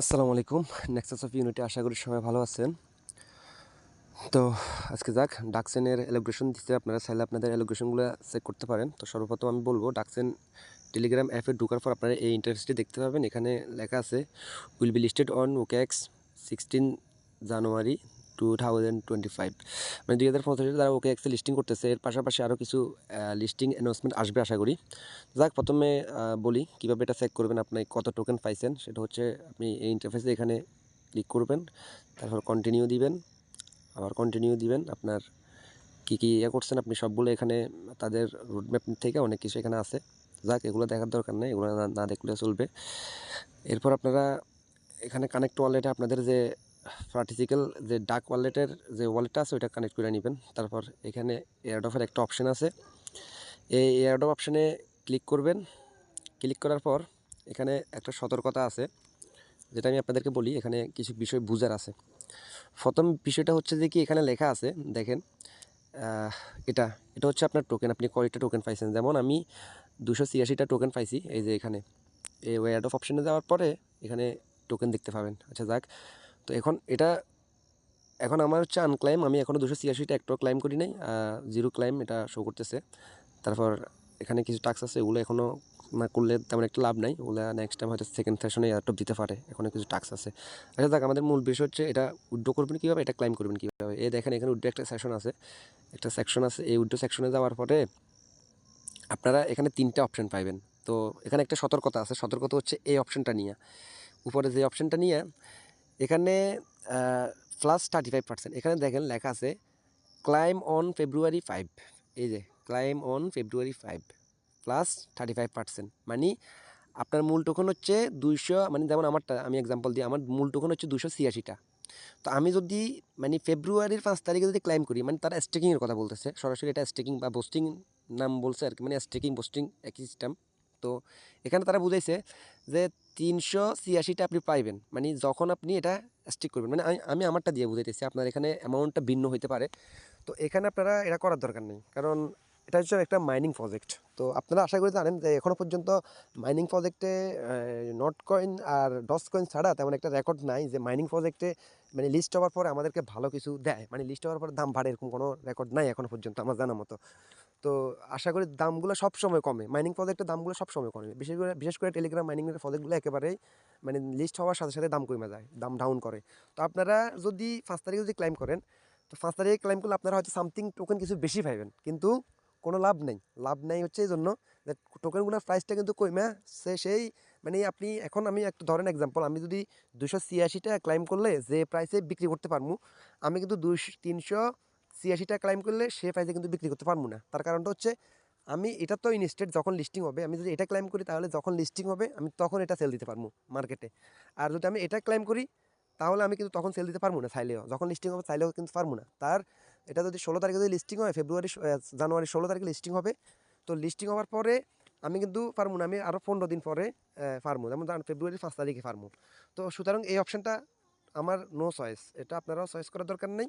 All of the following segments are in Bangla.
আসসালামু আলাইকুম। নেক্সাস অফ ইউনিটি আশা করি সবাই ভালো আছেন। তো আজকে যাক ডাকসেনের এলোগ্রেশন দিতে আপনারা চাইলে আপনাদের এলোগ্রেশনগুলো চেক করতে পারেন। তো সর্বপ্রথম আমি বলব ডাকসেন টেলিগ্রাম অ্যাপে ঢোকার পর আপনারা এই ইন্টারফেসটি দেখতে পাবেন। এখানে লেখা আছে will be listed on OKX sixteen January two thousand twenty five মানে দুই হাজার তারা ওকে এক্সে লিস্টিং করতেছে। এর পাশাপাশি আরও কিছু লিস্টিং অ্যানাউন্সমেন্ট আসবে আশা করি। যাক, প্রথমে বলি কীভাবে এটা চেক করবেন আপনি, কত টোকেন পাইছেন। সেটা হচ্ছে আপনি এই ইন্টারফেসে এখানে ক্লিক করবেন, তারপর কন্টিনিউ দিবেন। আবার কন্টিনিউ দিবেন। আপনার কী কী ইয়ে করছেন আপনি, সবগুলো এখানে তাদের রুটম্যাপ থেকে অনেক কিছু এখানে আছে। যাক, এগুলো দেখার দরকার নেই, এগুলো না দেখলে চলবে। এরপর আপনারা এখানে কানেক্ট ওয়ালেটে আপনাদের যে পার্টিসিক্যাল যে ডাক ওয়ালেটের যে ওয়ালেটটা আছে, ওইটা কানেক্ট করে নেবেন। তারপর এখানে এয়ারডফের একটা অপশান আছে। এই এয়ারডপ অপশানে ক্লিক করবেন। ক্লিক করার পর এখানে একটা সতর্কতা আছে, যেটা আমি আপনাদেরকে বলি, এখানে কিছু বিষয় বুঝার আছে। প্রথম বিষয়টা হচ্ছে যে কি, এখানে লেখা আছে, দেখেন এটা এটা হচ্ছে আপনার টোকেন আপনি কয়টা টোকেন পাইছেন। যেমন আমি দুশো ছিয়াশিটা টোকেন পাইছি, এই যে এখানে। এই ওয়ার্ড অফ অপশানে যাওয়ার পরে এখানে টোকেন দেখতে পাবেন। আচ্ছা যাক। তো এখন এটা, এখন আমার হচ্ছে আনক্লাইম আমি এখনও দুশো ছিয়াশিটা একটাও ক্লাইম করি নাই জিরো ক্লাইম এটা শো করতেছে। তারপর এখানে কিছু টাক্স আছে এগুলো এখনও না করলে তেমন একটা লাভ নাই, ওগুলো নেক্সট টাইম হয়তো সেকেন্ড সেশনে এয়ারটপ দিতে পারে এখনও কিছু টাক্স আছে। আচ্ছা দেখ আমাদের মূল বিষয় হচ্ছে এটা উইড্রো করবেন কীভাবে, এটা ক্লাইম করবেন কীভাবে? এ দেখেন, এখানে উইড্রো একটা সেকশন আছে, একটা সেকশন আছে, এই উইড্রো সেকশনে যাওয়ার পরে আপনারা এখানে তিনটা অপশন পাইবেন। তো এখানে একটা সতর্কতা আছে, সতর্কতা হচ্ছে এই অপশনটা নিয়ে। উপরে যে অপশনটা নিয়ে এখানে প্লাস থার্টি ফাইভ পার্সেন্ট এখানে দেখেন লেখা আছে ক্লাইম অন ফেব্রুয়ারি ফাইভ এই যে claim on February five plus thirty five percent মানে আপনার মূল টোকন হচ্ছে দুইশো মানে যেমন আমারটা, আমি এক্সাম্পল দিই, আমার মূল টোকন হচ্ছে দুশো ছিয়াশিটা। তো আমি যদি মানে ফেব্রুয়ারির পাঁচ তারিখে যদি ক্লাইম করি মানে তারা স্টেকিংয়ের কথা বলতেছে, সরাসরি এটা স্টেকিং বা বোস্টিং নাম বলছে আর কি মানে স্টেকিং বোস্টিং একই সিস্টেম তো এখানে তারা বুঝাইছে যে তিনশো ছিয়াশিটা আপনি পাইবেন। মানে যখন আপনি এটা স্টিক করবেন। মানে আমি আমি আমারটা দিয়ে বুঝাইতেছি, আপনার এখানে অ্যামাউন্টটা ভিন্ন হইতে পারে। তো এখানে আপনারা এটা করার দরকার নেই। কারণ এটা হচ্ছে একটা মাইনিং প্রজেক্ট তো আপনারা আশা করি জানেন যে এখনও পর্যন্ত মাইনিং প্রজেক্টে নট কয়েন আর ডস কয়েন ছাড়া তেমন একটা রেকর্ড নাই যে মাইনিং প্রজেক্টে মানে লিস্ট হওয়ার পরে আমাদেরকে ভালো কিছু দেয়। মানে লিস্ট হওয়ার পর দাম বাড়ে এরকম কোনো রেকর্ড নাই এখনও পর্যন্ত আমার জানা মতো। তো আশা করি দামগুলো সব সময় কমে। মাইনিং প্রজেক্টের দামগুলো সব সময় কমে। বিশেষ করে বিশেষ করে টেলিগ্রাম মাইনিংয়ের প্রজেক্টগুলো একেবারেই মানে লিস্ট হওয়ার সাথে সাথে দাম কমে যায়, দাম ডাউন করে। তো আপনারা যদি পাঁচ তারিখে যদি ক্লাইম করেন, তো পাঁচ তারিখে ক্লাইম করলে আপনারা হয়তো সামথিং টোকেন কিছু বেশি পাইবেন। কিন্তু কোনো লাভ নেই। লাভ নেই হচ্ছে এই জন্য টোকেনগুলোর প্রাইসটা কিন্তু কমে, সে সেই মানে আপনি এখন আমি একটা ধরেন এক্সাম্পল আমি যদি দুশো ছিয়াশিটা ক্লাইম করলে যে প্রাইসে বিক্রি করতে পারব আমি কিন্তু দুশো তিনশো ছিয়াশিটা ক্লাইম করলে সে প্রাইসে কিন্তু বিক্রি করতে পারব না। তার কারণটা হচ্ছে, আমি এটা তো ইনস্টেড যখন লিস্টিং হবে, আমি যদি এটা ক্লাইম করি তাহলে যখন লিস্টিং হবে, আমি তখন এটা সেল দিতে পারব মার্কেটে আর যদি আমি এটা ক্লাইম করি, তাহলে আমি কিন্তু তখন সেল দিতে পারব না চাইলেও যখন লিস্টিং হবে চাইলেও কিন্তু পারব না। তার, এটা যদি ষোলো তারিখে যদি লিস্টিং হয় ফেব্রুয়ারি জানুয়ারি ষোলো তারিখে লিস্টিং হবে, তো লিস্টিং হওয়ার পরে আমি কিন্তু পারব না, আমি আরও পনেরো দিন পরে ফার্মু যেমন ধরেন ফেব্রুয়ারি পাঁচ তারিখে ফার্মু তো সুতরাং এই অপশানটা আমার নো চয়েস এটা আপনারাও চয়েস করার দরকার নেই।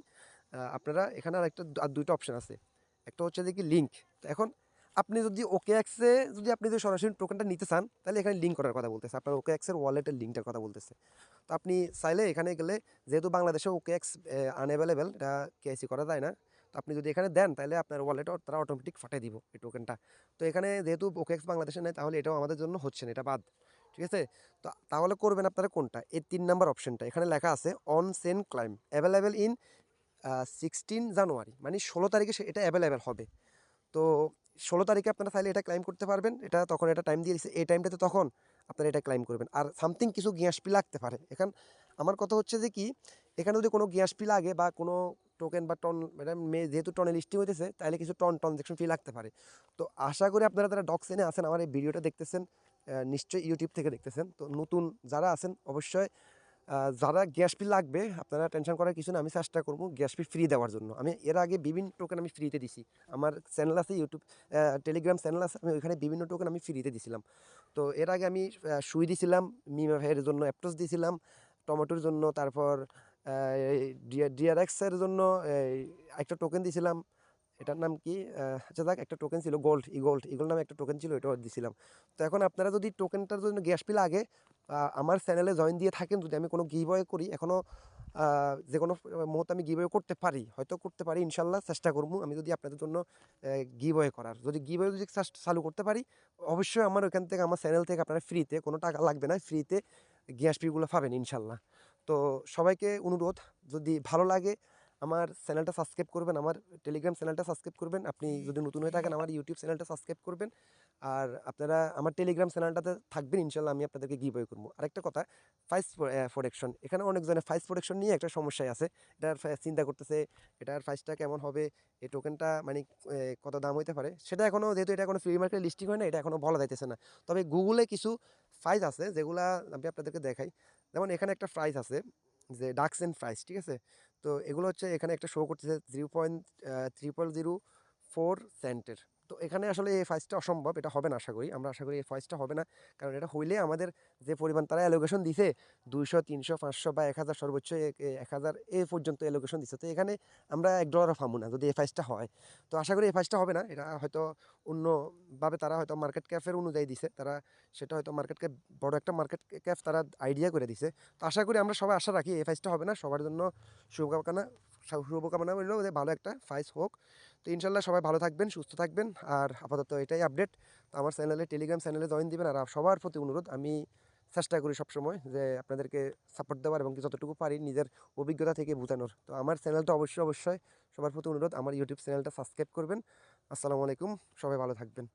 আপনারা এখানে আর একটা আর দুইটা অপশান আছে। একটা হচ্ছে দেখি লিঙ্ক তো এখন আপনি যদি ওকে এক্সে যদি আপনি যদি সরাসরি টোকেনটা নিতে চান, তাহলে এখানে লিঙ্ক করার কথা বলতেছে। আপনার ওকে এক্সের ওয়ালেটের লিঙ্কটার কথা বলতেছে। তো আপনি চাইলে এখানে গেলে যেহেতু বাংলাদেশে ওকে এক্স আনঅ্যাভেলেবেল এটা কেআইসি করা যায় না, তো আপনি যদি এখানে দেন, তাহলে আপনার ওয়ালেটও তারা অটোমেটিক ফাটিয়ে দিব এই টোকেনটা তো এখানে যেহেতু ওকে এক্স বাংলাদেশে নেই, তাহলে এটাও আমাদের জন্য হচ্ছে না, এটা বাদ। ঠিক আছে? তো তাহলে করবেন আপনারা কোনটা? এই তিন নাম্বার অপশনটা এখানে লেখা আছে on Sen claim available in sixteen January মানে ষোলো তারিখে সে- এটা অ্যাভেলেবেল হবে। তো ষোলো তারিখে আপনারা চাইলে এটা ক্লাইম করতে পারবেন। এটা তখন এটা টাইম দিয়ে দিচ্ছে এই টাইমটাতে তখন আপনারা এটা ক্লাইম করবেন। আর সামথিং কিছু গ্যাস ফি লাগতে পারে। এখন, আমার কথা হচ্ছে যে কি, এখানে যদি কোনো গ্যাস ফি লাগে বা কোনো টোকেন বা টন মানে মে, যেহেতু টনে লিস্টিং হইতেছে তাহলে কিছু টন ট্রানজ্যাকশন ফি লাগতে পারে। তো আশা করি আপনারা যারা ডক্সেনে আছেন, আমার এই ভিডিওটা দেখতেছেন নিশ্চয়ই ইউটিউব থেকে দেখতেছেন। তো নতুন যারা আছেন, অবশ্যই যারা গ্যাস ফি লাগবে, আপনারা টেনশন করার কিছু না, আমি চেষ্টা করব গ্যাস ফি ফ্রি দেওয়ার জন্য। আমি এর আগে বিভিন্ন টোকেন আমি ফ্রিতে দিছি। আমার চ্যানেল আছে ইউটিউব টেলিগ্রাম চ্যানেল আছে, আমি ওইখানে বিভিন্ন টোকেন আমি ফ্রিতে দিছিলাম। তো এর আগে আমি সুই দিছিলাম মিমা ভাইয়ের জন্য অ্যাপটোস দিছিলাম টমেটোর জন্য, তারপর ডিআরএক্সের জন্য একটা টোকেন দিছিলাম। এটার নাম কি? আচ্ছা যাক একটা টোকেন ছিল গোল্ড ইগোল্ড ইগোল নামে একটা টোকেন ছিল, এটাও দিছিলাম। তো এখন আপনারা যদি টোকেনটার জন্য গ্যাস পি আগে আমার চ্যানেলে জয়েন দিয়ে থাকেন, যদি আমি কোনো গিভওয়ে করি এখনও যে কোনো মুহূর্তে আমি গিভওয়ে করতে পারি, হয়তো করতে পারি, ইনশাল্লাহ চেষ্টা করব আমি যদি আপনাদের জন্য গিভওয়ে করার। যদি গিভওয়ে যদি চালু করতে পারি, অবশ্যই আমার ওখান থেকে, আমার চ্যানেল থেকে আপনারা ফ্রিতে কোনো টাকা লাগবে না ফ্রিতে গ্যাস পিগুলো পাবেন, ইনশাল্লাহ। তো সবাইকে অনুরোধ, যদি ভালো লাগে আমার চ্যানেলটা সাবস্ক্রাইব করবেন, আমার টেলিগ্রাম চ্যানেলটা সাবস্ক্রাইব করবেন। আপনি যদি নতুন হয়ে থাকেন, আমার ইউটিউব চ্যানেলটা সাবস্ক্রাইব করবেন। আর আপনারা আমার টেলিগ্রাম চ্যানেলটাতে থাকবেন, ইনশাল্লাহ আমি আপনাদেরকে গিভওয়ে করব। আরেকটা কথা ফাইস প্রোডাকশন এখানে অনেকজনের ফাইস প্রোডাকশন নিয়ে একটা সমস্যায় আছে। এটার চিন্তা করতেছে, এটার ফাইসটা কেমন হবে এই টোকেনটা মানে কত দাম হইতে পারে? সেটা এখনও যেহেতু এটা কোনো ফ্রি মার্কেট লিস্টিং হয় না, এটা এখনও বলা যাইতেছে না। তবে গুগলে কিছু ফাইজ আছে, যেগুলা আমি আপনাদেরকে দেখাই। যেমন এখানে একটা প্রাইস আছে, যে ডাক্স এন্ড প্রাইস ঠিক আছে? তো এগুলো হচ্ছে এখানে একটা শো করতেছে zero point triple zero four সেন্টের তো এখানে আসলে এই ফাইজটা অসম্ভব, এটা হবে না আশা করি। আমরা আশা করি এই ফাইজটা হবে না। কারণ এটা হইলে আমাদের যে পরিমাণ তারা অ্যালোকেশন দিছে, দুইশো, তিনশো, পাঁচশো বা এক হাজার সর্বোচ্চ এক- হাজার এ পর্যন্ত অ্যালোকেশন দিছে। তো এখানে আমরা এক ডলারও পাবো না যদি এই ফাইজটা হয়। তো আশা করি এই ফাইজটা হবে না। এটা হয়তো অন্যভাবে তারা হয়তো মার্কেট ক্যাফের অনুযায়ী দিছে। তারা সেটা হয়তো মার্কেট ক্যাপ বড় একটা মার্কেট ক্যাপ তারা আইডিয়া করে দিছে। তো আশা করি আমরা সবাই আশা রাখি এই ফাইজটা হবে না। সবার জন্য শুভকামনা শুভকামনা রইল যে ভালো একটা ফাইজ হোক। তো ইনশাল্লাহ সবাই ভালো থাকবেন, সুস্থ থাকবেন। আর আপাতত এটাই আপডেট তো আমার চ্যানেলে টেলিগ্রাম চ্যানেলে জয়েন দিবেন আর সবার প্রতি অনুরোধ, আমি চেষ্টা করি সবসময় যে আপনাদেরকে সাপোর্ট দেওয়ার এবং যতটুকু পারি নিজের অভিজ্ঞতা থেকে বোঝানোর। তো আমার চ্যানেলটা অবশ্যই অবশ্যই সবার প্রতি অনুরোধ। আমার ইউটিউব চ্যানেলটা সাবস্ক্রাইব করবেন। আসসালামু আলাইকুম। সবাই ভালো থাকবেন।